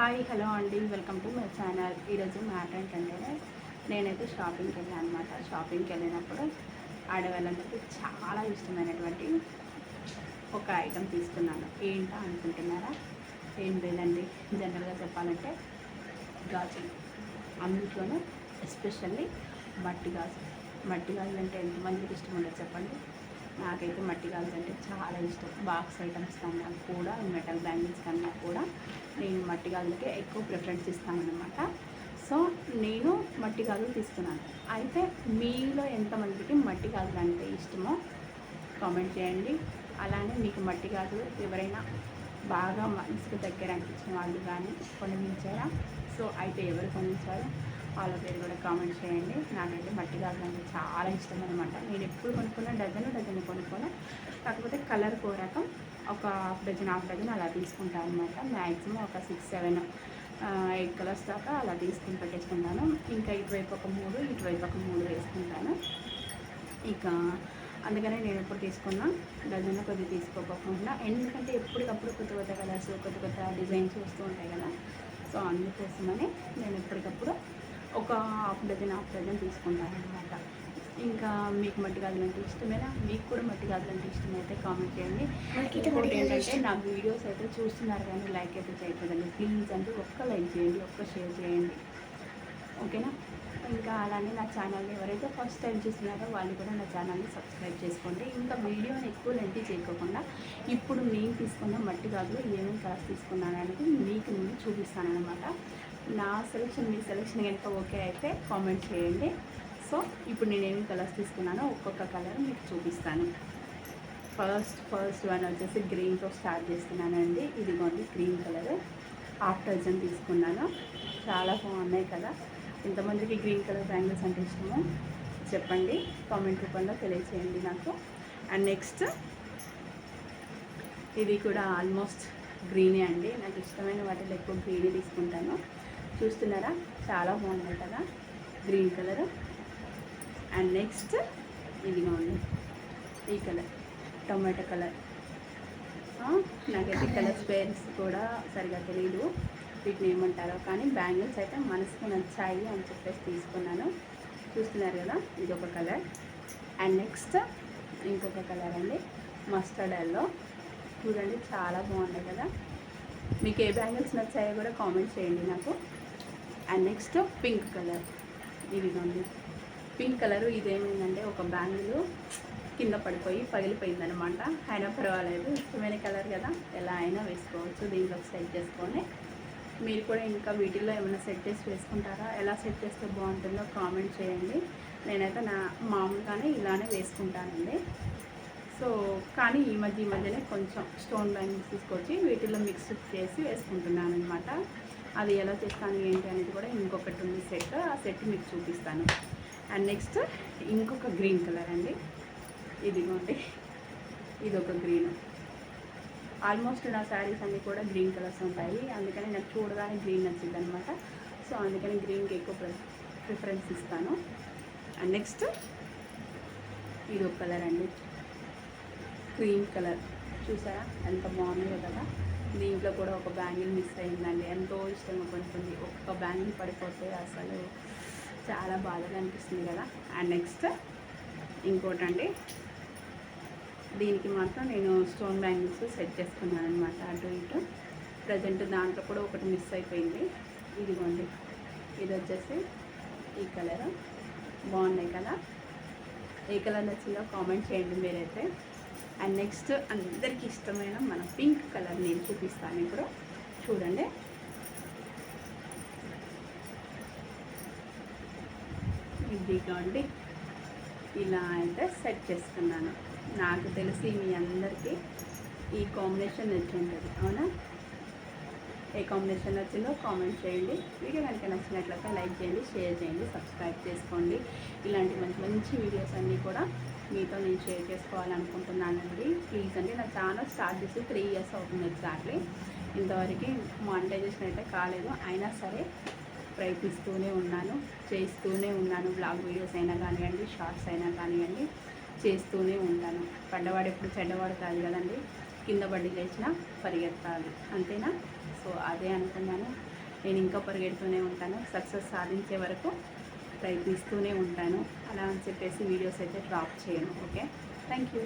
Hi hello అండి. Welcome to my channel. ఈరోజు మాట ఏంటంటే నేనైతే షాపింగ్కి వెళ్ళాను అనమాట షాపింగ్కి వెళ్ళినప్పుడు ఆడవాళ్ళందరికీ చాలా ఇష్టమైనటువంటి ఒక ఐటెం తీసుకున్నాను. ఏంటో అనుకుంటున్నారా? ఏం లేదండి. జనరల్గా చెప్పాలంటే గాజులు. అందులోనూ ఎస్పెషల్లీ మట్టి గాజులు. మట్టి గాజులు అంటే ఎంతమందికి ఇష్టం ఉండదు చెప్పండి? నాకైతే మట్టి గాజులు అంటే చాలా ఇష్టం. బాక్స్ ఐటమ్స్ కన్నా కూడా మెటల్ బ్యాంగిల్స్ కన్నా కూడా నేను మట్టి గాజులకే ఎక్కువ ప్రిఫరెన్స్ ఇస్తానన్నమాట. సో నేను మట్టి గాజులు తీసుకున్నాను. అయితే మీలో ఎంతమందికి మట్టి గాజులు అంటే ఇష్టమో కామెంట్ చేయండి. అలానే మీకు మట్టి గాజులు ఎవరైనా బాగా మనసుకు దగ్గర అనిపించిన వాళ్ళు కానీ కొనిపించారా? సో అయితే ఎవరు కొనిపించారో? వాళ్ళ పేరు కూడా కామెంట్ చేయండి. నాకైతే మట్టి గాజులు అంటే చాలా ఇష్టం అనమాట నేను ఎప్పుడు కొనుక్కున్నా డజన్ డజన్ కొనుక్కున్నా. కాకపోతే కలర్ కోరకం ఒక హాఫ్ డజన్ హాఫ్ డజన్ అలా తీసుకుంటాను అనమాట మ్యాక్సిమం ఒక సిక్స్ సెవెన్ ఎయిట్ కలర్స్ దాకా అలా తీసుకుని పెట్టేసుకుంటాను. ఇంకా ఇటువైపు ఒక మూడు ఇటువైపు ఒక మూడు వేసుకుంటాను. ఇక అందుకనే నేను ఎప్పుడు తీసుకున్నా డజన్ కొద్ది తీసుకోకుండా ఎందుకంటే ఎప్పటికప్పుడు కొత్త కొత్త కలర్స్ కొత్త కొత్త డిజైన్స్ వస్తూ ఉంటాయి కదా. సో అందుకోసమని నేను ఎప్పటికప్పుడు ఒక హాఫ్ డజన్ హాఫ్ డజన్ తీసుకుంటాను అనమాట ఇంకా మీకు మట్టి గాజులు అంటే ఇష్టమేనా? మీకు కూడా మట్టి గాజులు అంటే ఇష్టమైతే కామెంట్ చేయండి. ఇంకోటి ఏంటంటే నా వీడియోస్ అయితే చూస్తున్నారు కానీ లైక్ అయితే చేయట్లేదండి. ప్లీజ్ అంటే ఒక్క లైక్ చేయండి ఒక్క షేర్ చేయండి. ఓకేనా ఇంకా అలానే నా ఛానల్ని ఎవరైతే ఫస్ట్ టైం చూస్తున్నారో వాళ్ళు కూడా నా ఛానల్ని సబ్స్క్రైబ్ చేసుకోండి. ఇంకా వీడియోని ఎక్కువ లెంత్ చేయకోకుండా ఇప్పుడు నేను తీసుకున్న మట్టి గాజులు ఏమేమి కలర్స్ తీసుకున్నాను అనేది మీకు నేను చూపిస్తాను అనమాట నా సెలెక్షన్ మీ సెలెక్షన్ కనుక ఓకే అయితే కామెంట్ చేయండి. సో ఇప్పుడు నేను ఏమేమి కలర్స్ తీసుకున్నానో ఒక్కొక్క కలర్ మీకు చూపిస్తాను. ఫస్ట్ ఫస్ట్ వన్ వచ్చేసి గ్రీన్తో స్టార్ట్ చేస్తున్నానండి. ఇదిగోండి గ్రీన్ కలర్ హాఫ్ డజన్ తీసుకున్నాను. చాలా బాగున్నాయి కదా. ఎంతమందికి గ్రీన్ కలర్ బ్యాంగిల్స్ అంటే ఇష్టమో? చెప్పండి. కామెంట్ రూపంలో తెలియచేయండి నాకు. అండ్ నెక్స్ట్ ఇది కూడా ఆల్మోస్ట్ గ్రీనే అండి. నాకు ఇష్టమైన వాటిలో ఎక్కువ గ్రీనే తీసుకుంటాను. చూస్తున్నారా? చాలా బాగుంది కదా? గ్రీన్ కలర్ అండ్ నెక్స్ట్ ఇదిగోండి ఈ కలర్ టొమాటో కలర్ నాకైతే కలర్స్ పేర్స్ కూడా సరిగా తెలియదు వీటిని ఏమంటారో కానీ బ్యాంగిల్స్ అయితే మనసుకు నచ్చాయి అని చెప్పేసి తీసుకున్నాను. చూస్తున్నారు కదా? ఇది ఒక కలర్ అండ్ నెక్స్ట్ ఇంకొక కలర్ అండి. మస్టర్డ్ ఎల్లో చూడండి చాలా బాగుంది కదా? మీకు ఏ బ్యాంగిల్స్ నచ్చాయో కూడా కామెంట్ చేయండి నాకు. అండ్ నెక్స్ట్ పింక్ కలర్ ఇదిగోండి పింక్ కలర్ ఇదేమైందంటే ఒక బ్యాంగిల్ కింద పడిపోయి పగిలిపోయిందనమాట అయినా పర్వాలేదు. ఇష్టమైన కలర్ కదా. ఎలా అయినా వేసుకోవచ్చు. దీంట్లో సెట్ చేసుకొని మీరు కూడా ఇంకా వీటిల్లో ఏమైనా సెట్ చేసి వేసుకుంటారా? ఎలా సెట్ చేస్తే బాగుంటుందో కామెంట్ చేయండి. నేనైతే నా మామూలుగానే ఇలానే వేసుకుంటానండి. సో కానీ ఈ మధ్య ఈ మధ్యనే కొంచెం స్టోన్ బ్యాంగిల్స్ తీసుకొచ్చి వీటిల్లో మిక్స్ చేసి వేసుకుంటున్నాను అనమాట అది ఎలా చేస్తాను ఏంటి అనేది కూడా ఇంకొకటి ఉంది సెట్. ఆ సెట్ మీకు చూపిస్తాను. అండ్ నెక్స్ట్ ఇంకొక గ్రీన్ కలర్ అండి. ఇదిగోండి. ఇది ఒక గ్రీన్. ఆల్మోస్ట్ నా శారీస్ అన్నీ కూడా గ్రీన్ కలర్స్ ఉంటాయి. అందుకని నాకు చూడగానే గ్రీన్ నచ్చింది అనమాట సో అందుకని గ్రీన్కి ఎక్కువ ప్రిఫరెన్స్ ఇస్తాను. అండ్ నెక్స్ట్ ఇది ఒక కలర్ అండి. Cream colour. చూసారా? ఎంత బాగున్నాయో కదా. దీంట్లో కూడా ఒక బ్యాంగిల్ మిస్ అయిందండి. ఎంతో ఇష్టంగా కొనుక్కుంది ఒక్క బ్యాంగిల్ పడిపోతే అసలు చాలా బాధగా అనిపిస్తుంది కదా. అండ్ నెక్స్ట్ ఇంకోటండి దీనికి మాత్రం నేను స్టోన్ బ్యాంగిల్స్ సెట్ చేసుకున్నాను అనమాట అటు ఇటు. ప్రజెంట్ దాంట్లో కూడా ఒకటి మిస్ అయిపోయింది. ఇదిగోండి. ఇది వచ్చేసి ఈ కలర్. బాగున్నాయి కదా. ఏ కలర్ నచ్చిందో కామెంట్ చేయండి మీరైతే. అండ్ నెక్స్ట్ అందరికి ఇష్టమైన మన పింక్ కలర్ నేను చూపిస్తాను ఇప్పుడు. చూడండి. ఇదిగోండి ఇలా అయితే సెట్ చేసుకున్నాను నాకు తెలిసి మీ అందరికీ ఈ కాంబినేషన్ నచ్చి ఉంటుంది అవునా? ఏ కాంబినేషన్ నచ్చిందో కామెంట్ చేయండి. వీడియో కనుక నచ్చినట్లయితే లైక్ చేయండి షేర్ చేయండి సబ్స్క్రైబ్ చేసుకోండి. ఇలాంటి మంచి మంచి వీడియోస్ అన్నీ కూడా మీతో నేను షేర్ చేసుకోవాలనుకుంటున్నానండి. ప్లీజ్ అండి నా ఛానల్ స్టార్ట్ చేసి త్రీ ఇయర్స్ అవుతుంది ఎగ్జాక్ట్లీ ఇంతవరకు మానిటైజేషన్ అయితే కాలేదు. అయినా సరే ప్రయత్నిస్తూనే ఉన్నాను చేస్తూనే ఉన్నాను. బ్లాగ్ వీడియోస్ అయినా కానివ్వండి షార్ట్స్ అయినా కానివ్వండి చేస్తూనే ఉంటాను పడ్డవాడు ఎప్పుడు చెడ్డవాడు కాదు కదండి. కింద పడి లేచినా పరిగెత్తాలి. అంతేనా? సో అదే అనుకున్నాను. నేను ఇంకా పరిగెడుతూనే ఉంటాను. సక్సెస్ సాధించే వరకు ప్రయత్నిస్తూనే ఉంటాను. అలా అని చెప్పేసి వీడియోస్ అయితే డ్రాప్ చేయను. Okay thank you